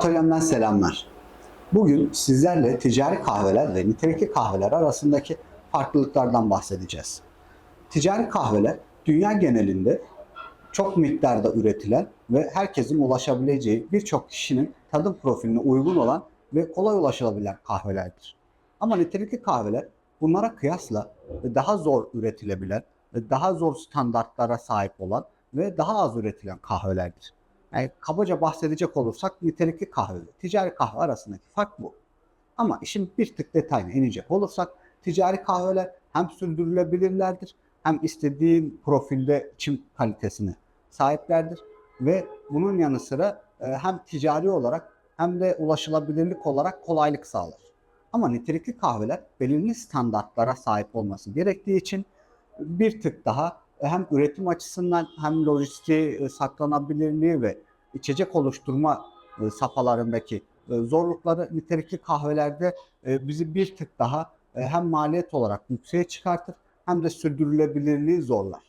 Atölyemden selamlar. Bugün sizlerle ticari kahveler ve nitelikli kahveler arasındaki farklılıklardan bahsedeceğiz. Ticari kahveler dünya genelinde çok miktarda üretilen ve herkesin ulaşabileceği birçok kişinin tadım profiline uygun olan ve kolay ulaşılabilen kahvelerdir. Ama nitelikli kahveler bunlara kıyasla daha zor üretilebilen, daha zor standartlara sahip olan ve daha az üretilen kahvelerdir. Yani kabaca bahsedecek olursak nitelikli kahve ve ticari kahve arasındaki fark bu. Ama işin bir tık detayına inecek olursak ticari kahveler hem sürdürülebilirlerdir hem istediğin profilde içim kalitesine sahiplerdir ve bunun yanı sıra e, hem ticari olarak hem de ulaşılabilirlik olarak kolaylık sağlar. Ama nitelikli kahveler belirli standartlara sahip olması gerektiği için bir tık daha hem üretim açısından hem lojistiği, e, saklanabilirliği ve içecek oluşturma e, safhalarındaki e, zorlukları nitelikli kahvelerde e, bizi bir tık daha e, hem maliyet olarak yükseğe çıkartır hem de sürdürülebilirliği zorlar.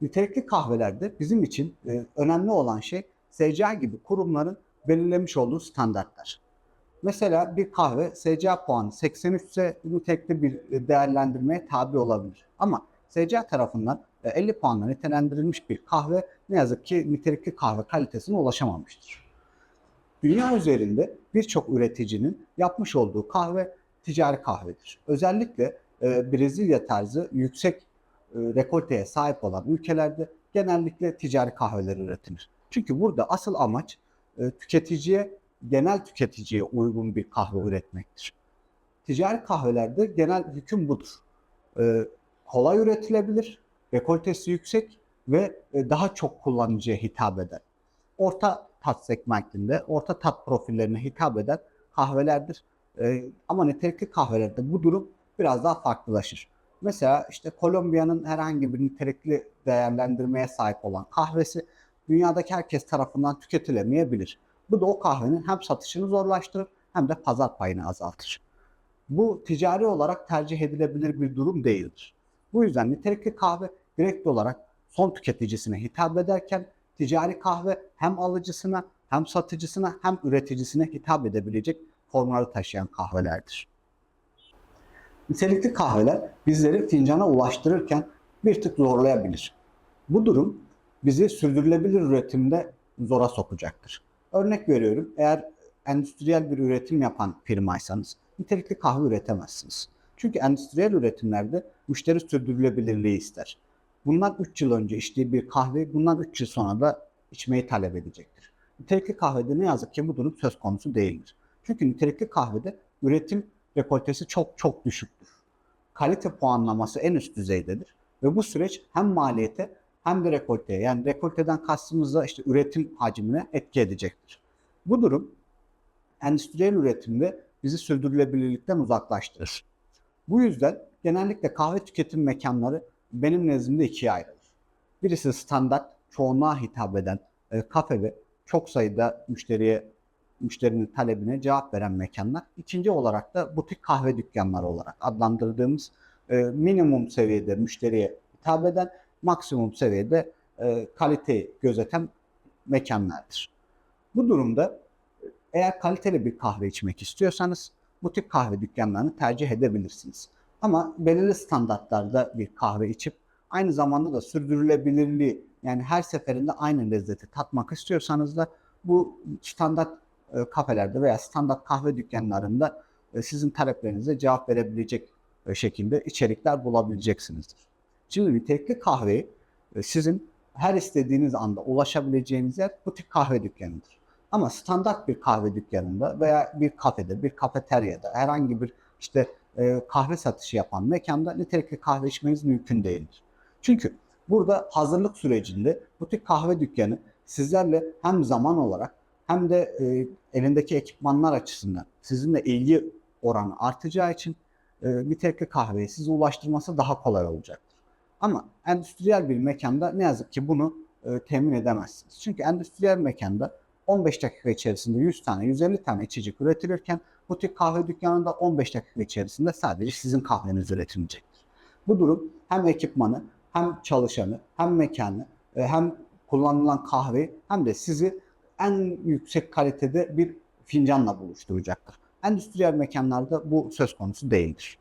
Nitelikli kahvelerde bizim için e, önemli olan şey SCA gibi kurumların belirlemiş olduğu standartlar. Mesela bir kahve SCA puanı 83 ise nitelikli bir değerlendirmeye tabi olabilir. Ama SCA tarafından e, 50 puanla nitelendirilmiş bir kahve ne yazık ki nitelikli kahve kalitesine ulaşamamıştır. Dünya üzerinde birçok üreticinin yapmış olduğu kahve ticari kahvedir. Özellikle e, Brezilya tarzı yüksek e, rekolteye sahip olan ülkelerde genellikle ticari kahveler üretilir. Çünkü burada asıl amaç e, tüketiciye, genel tüketiciye uygun bir kahve üretmektir. Ticari kahvelerde genel hüküm budur. E, kolay üretilebilir, rekoltesi yüksek ve e, daha çok kullanıcıya hitap eder. Orta tat segmentinde, orta tat profillerine hitap eden kahvelerdir. E, ama nitelikli kahvelerde bu durum biraz daha farklılaşır. Mesela işte Kolombiya'nın herhangi bir nitelikli değerlendirmeye sahip olan kahvesi dünyadaki herkes tarafından tüketilemeyebilir. Bu da o kahvenin hem satışını zorlaştırır hem de pazar payını azaltır. Bu ticari olarak tercih edilebilir bir durum değildir. Bu yüzden nitelikli kahve direkt olarak son tüketicisine hitap ederken ticari kahve hem alıcısına hem satıcısına hem üreticisine hitap edebilecek formları taşıyan kahvelerdir. Nitelikli kahveler bizleri fincana ulaştırırken bir tık zorlayabilir. Bu durum bizi sürdürülebilir üretimde zora sokacaktır. Örnek veriyorum eğer endüstriyel bir üretim yapan firmaysanız nitelikli kahve üretemezsiniz. Çünkü endüstriyel üretimlerde müşteri sürdürülebilirliği ister. Bundan 3 yıl önce içtiği bir kahve bundan 3 yıl sonra da içmeyi talep edecektir. Nitelikli kahvede ne yazık ki bu durum söz konusu değildir. Çünkü nitelikli kahvede üretim rekoltesi çok çok düşüktür. Kalite puanlaması en üst düzeydedir. Ve bu süreç hem maliyete hem de rekolteye yani rekolteden kastımız da işte üretim hacmine etki edecektir. Bu durum endüstriyel üretimde bizi sürdürülebilirlikten uzaklaştırır. Bu yüzden genellikle kahve tüketim mekanları benim nezdimde ikiye ayrılır. Birisi standart, çoğunluğa hitap eden e, kafe ve çok sayıda müşteriye müşterinin talebine cevap veren mekanlar. İkinci olarak da butik kahve dükkanları olarak adlandırdığımız e, minimum seviyede müşteriye hitap eden, maksimum seviyede e, kaliteyi gözeten mekanlardır. Bu durumda eğer kaliteli bir kahve içmek istiyorsanız butik kahve dükkanlarını tercih edebilirsiniz. Ama belirli standartlarda bir kahve içip aynı zamanda da sürdürülebilirliği yani her seferinde aynı lezzeti tatmak istiyorsanız da bu standart e, kafelerde veya standart kahve dükkanlarında e, sizin taleplerinize cevap verebilecek e, şekilde içerikler bulabileceksinizdir. Şimdi nitelikli kahveyi e, sizin her istediğiniz anda ulaşabileceğiniz yer butik kahve dükkanıdır. Ama standart bir kahve dükkanında veya bir kafede, bir kafeteryada herhangi bir işte e, kahve satışı yapan mekanda nitelikli kahve içmeniz mümkün değildir. Çünkü burada hazırlık sürecinde butik kahve dükkanı sizlerle hem zaman olarak hem de e, elindeki ekipmanlar açısından sizinle ilgi oranı artacağı için e, nitelikli kahveyi size ulaştırması daha kolay olacaktır. Ama endüstriyel bir mekanda ne yazık ki bunu e, temin edemezsiniz. Çünkü endüstriyel mekanda 15 dakika içerisinde 100 tane, 150 tane içecek üretilirken butik kahve dükkanında 15 dakika içerisinde sadece sizin kahveniz üretilecektir. Bu durum hem ekipmanı, hem çalışanı, hem mekanı, e, hem kullanılan kahve hem de sizi en yüksek kalitede bir fincanla buluşturacaktır. Endüstriyel mekanlarda bu söz konusu değildir.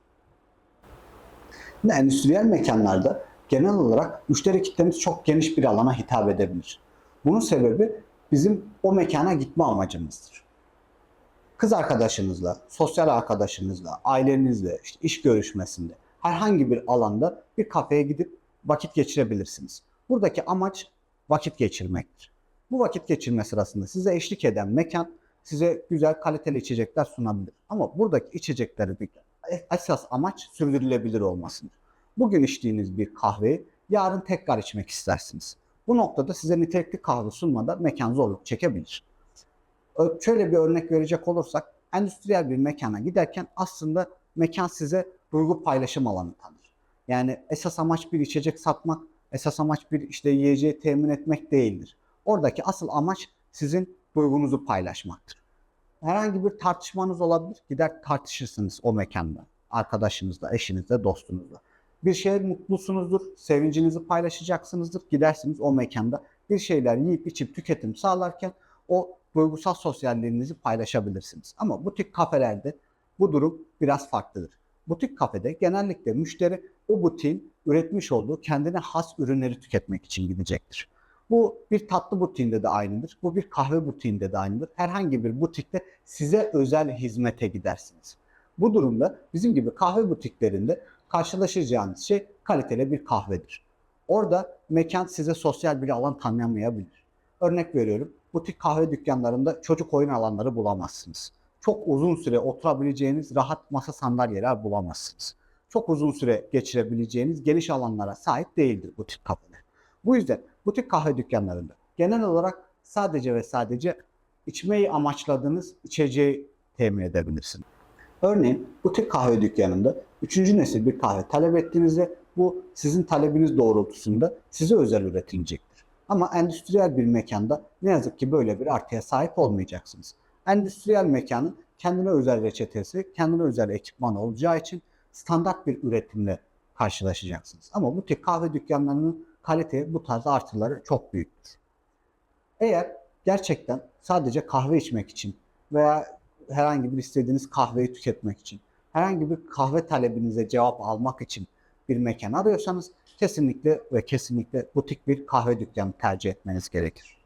Yine endüstriyel mekanlarda genel olarak müşteri kitlemiz çok geniş bir alana hitap edebilir. Bunun sebebi bizim o mekana gitme amacımızdır. Kız arkadaşınızla, sosyal arkadaşınızla, ailenizle, işte iş görüşmesinde herhangi bir alanda bir kafeye gidip vakit geçirebilirsiniz. Buradaki amaç vakit geçirmektir. Bu vakit geçirme sırasında size eşlik eden mekan size güzel kaliteli içecekler sunabilir. Ama buradaki içecekleri bir esas amaç sürdürülebilir olmasıdır. Bugün içtiğiniz bir kahveyi yarın tekrar içmek istersiniz. Bu noktada size nitelikli kahve sunmada mekan zorluk çekebilir. Şöyle bir örnek verecek olursak endüstriyel bir mekana giderken aslında mekan size duygu paylaşım alanı tanır. Yani esas amaç bir içecek satmak, esas amaç bir işte yiyeceği temin etmek değildir. Oradaki asıl amaç sizin duygunuzu paylaşmaktır. Herhangi bir tartışmanız olabilir. Gider tartışırsınız o mekanda. Arkadaşınızla, eşinizle, dostunuzla. Bir şeye mutlusunuzdur, sevincinizi paylaşacaksınızdır. Gidersiniz o mekanda bir şeyler yiyip içip tüketim sağlarken o duygusal sosyalliğinizi paylaşabilirsiniz. Ama butik kafelerde bu durum biraz farklıdır. Butik kafede genellikle müşteri o butiğin üretmiş olduğu kendine has ürünleri tüketmek için gidecektir. Bu bir tatlı butiğinde de aynıdır. Bu bir kahve butiğinde de aynıdır. Herhangi bir butikte size özel hizmete gidersiniz. Bu durumda bizim gibi kahve butiklerinde karşılaşacağınız şey kaliteli bir kahvedir. Orada mekan size sosyal bir alan tanıyamayabilir. Örnek veriyorum, butik kahve dükkanlarında çocuk oyun alanları bulamazsınız. Çok uzun süre oturabileceğiniz rahat masa sandalyeler bulamazsınız. Çok uzun süre geçirebileceğiniz geniş alanlara sahip değildir butik kafeler. Bu yüzden butik kahve dükkanlarında genel olarak sadece ve sadece içmeyi amaçladığınız içeceği temin edebilirsiniz. Örneğin butik kahve dükkanında 3. nesil bir kahve talep ettiğinizde bu sizin talebiniz doğrultusunda size özel üretilecektir. Ama endüstriyel bir mekanda ne yazık ki böyle bir artıya sahip olmayacaksınız. Endüstriyel mekanın kendine özel reçetesi, kendine özel ekipman olacağı için standart bir üretimle karşılaşacaksınız. Ama butik kahve dükkanlarının kalite bu tarz artıları çok büyüktür. Eğer gerçekten sadece kahve içmek için veya herhangi bir istediğiniz kahveyi tüketmek için, herhangi bir kahve talebinize cevap almak için bir mekan arıyorsanız kesinlikle ve kesinlikle butik bir kahve dükkanı tercih etmeniz gerekir.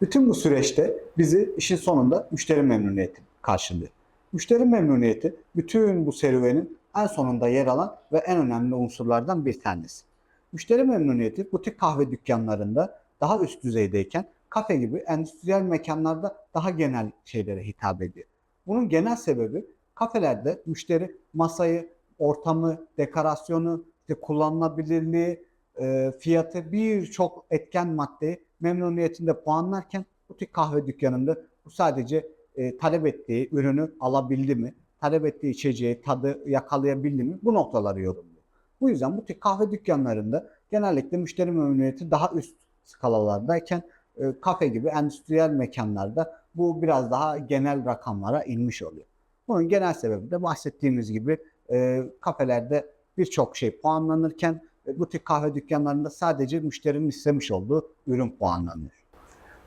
Bütün bu süreçte bizi işin sonunda müşteri memnuniyeti karşılıyor. Müşteri memnuniyeti bütün bu serüvenin en sonunda yer alan ve en önemli unsurlardan bir tanesi. Müşteri memnuniyeti butik kahve dükkanlarında daha üst düzeydeyken kafe gibi endüstriyel mekanlarda daha genel şeylere hitap ediyor. Bunun genel sebebi kafelerde müşteri masayı, ortamı, dekorasyonu, işte kullanılabilirliği, e, fiyatı birçok etken maddeyi memnuniyetinde puanlarken butik kahve dükkanında bu sadece e, talep ettiği ürünü alabildi mi, talep ettiği içeceği, tadı yakalayabildi mi bu noktaları yorumluyor. Bu yüzden butik kahve dükkanlarında genellikle müşteri memnuniyeti daha üst skalalardayken e, kafe gibi endüstriyel mekanlarda bu biraz daha genel rakamlara inmiş oluyor. Bunun genel sebebi de bahsettiğimiz gibi e, kafelerde birçok şey puanlanırken e, butik kahve dükkanlarında sadece müşterinin istemiş olduğu ürün puanlanıyor.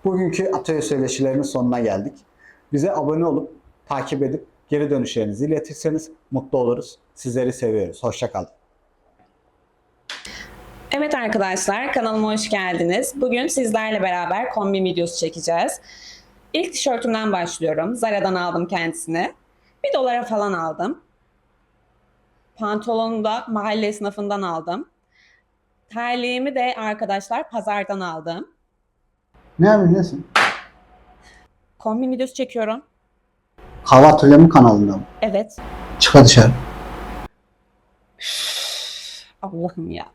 Bugünkü atölye söyleşilerinin sonuna geldik. Bize abone olup takip edip geri dönüşlerinizi iletirseniz mutlu oluruz. Sizleri seviyoruz. Hoşçakalın. Evet arkadaşlar kanalıma hoş geldiniz. Bugün sizlerle beraber kombin videosu çekeceğiz. İlk tişörtümden başlıyorum. Zara'dan aldım kendisini. Bir dolara falan aldım. Pantolonu da mahalle esnafından aldım. Terliğimi de arkadaşlar pazardan aldım. Ne yapıyorsun? Kombin videosu çekiyorum. Kahve Atölyemi kanalında mı? Evet. Çık dışarı. Allah'ım ya.